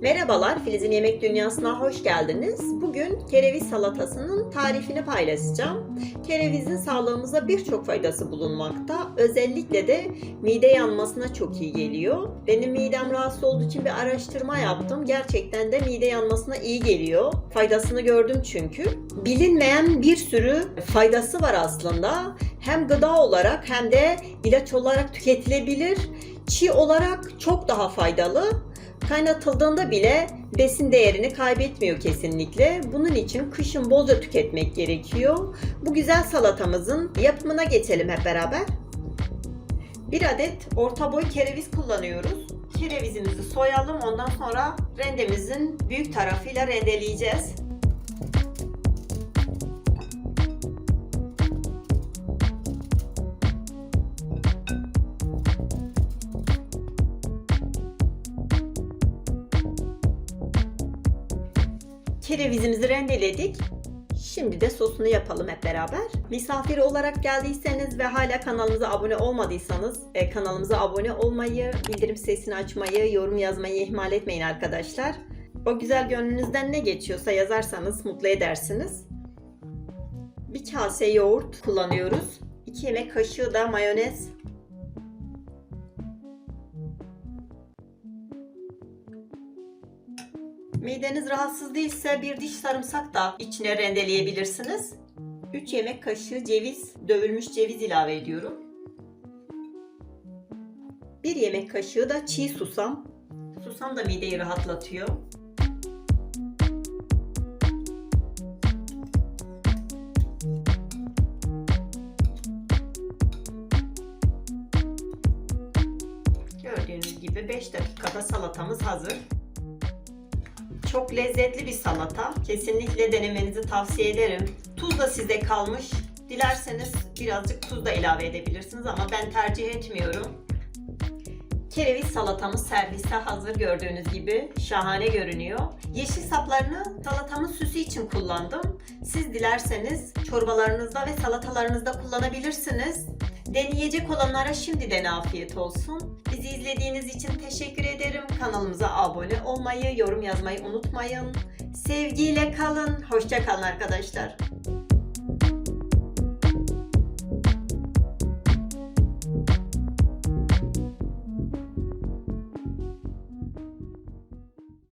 Merhabalar, Filiz'in Yemek Dünyası'na hoş geldiniz. Bugün kereviz salatasının tarifini paylaşacağım. Kerevizin sağlığımıza birçok faydası bulunmakta. Özellikle de mide yanmasına çok iyi geliyor. Benim midem rahatsız olduğu için bir araştırma yaptım. Gerçekten de mide yanmasına iyi geliyor. Faydasını gördüm çünkü. Bilinmeyen bir sürü faydası var aslında. Hem gıda olarak hem de ilaç olarak tüketilebilir. Çiğ olarak çok daha faydalı. Kaynatıldığında bile besin değerini kaybetmiyor kesinlikle. Bunun için kışın bolca tüketmek gerekiyor. Bu güzel salatamızın yapımına geçelim hep beraber. Bir adet orta boy kereviz kullanıyoruz. Kerevizimizi soyalım ondan sonra rendemizin büyük tarafıyla rendeleyeceğiz. Kerevizimizi rendeledik. Şimdi de sosunu yapalım hep beraber. Misafir olarak geldiyseniz ve hala kanalımıza abone olmadıysanız e, kanalımıza abone olmayı, bildirim sesini açmayı, yorum yazmayı ihmal etmeyin arkadaşlar. O güzel gönlünüzden ne geçiyorsa yazarsanız mutlu edersiniz. Bir kase yoğurt kullanıyoruz. 2 yemek kaşığı da mayonez. Mideniz rahatsız değilse bir diş sarımsak da içine rendeleyebilirsiniz. 3 yemek kaşığı ceviz, dövülmüş ceviz ilave ediyorum. 1 yemek kaşığı da çiğ susam. Susam da mideyi rahatlatıyor. Gördüğünüz gibi 5 dakikada salatamız hazır. Çok lezzetli bir salata. Kesinlikle denemenizi tavsiye ederim. Tuz da size kalmış. Dilerseniz birazcık tuz da ilave edebilirsiniz ama ben tercih etmiyorum. Kereviz salatamız serviste hazır gördüğünüz gibi. Şahane görünüyor. Yeşil saplarını salatamın süsü için kullandım. Siz dilerseniz çorbalarınızda ve salatalarınızda kullanabilirsiniz. Deneyecek olanlara şimdiden afiyet olsun. Bizi izlediğiniz için teşekkür ederim. Kanalımıza abone olmayı, yorum yazmayı unutmayın. Sevgiyle kalın. Hoşça kalın arkadaşlar.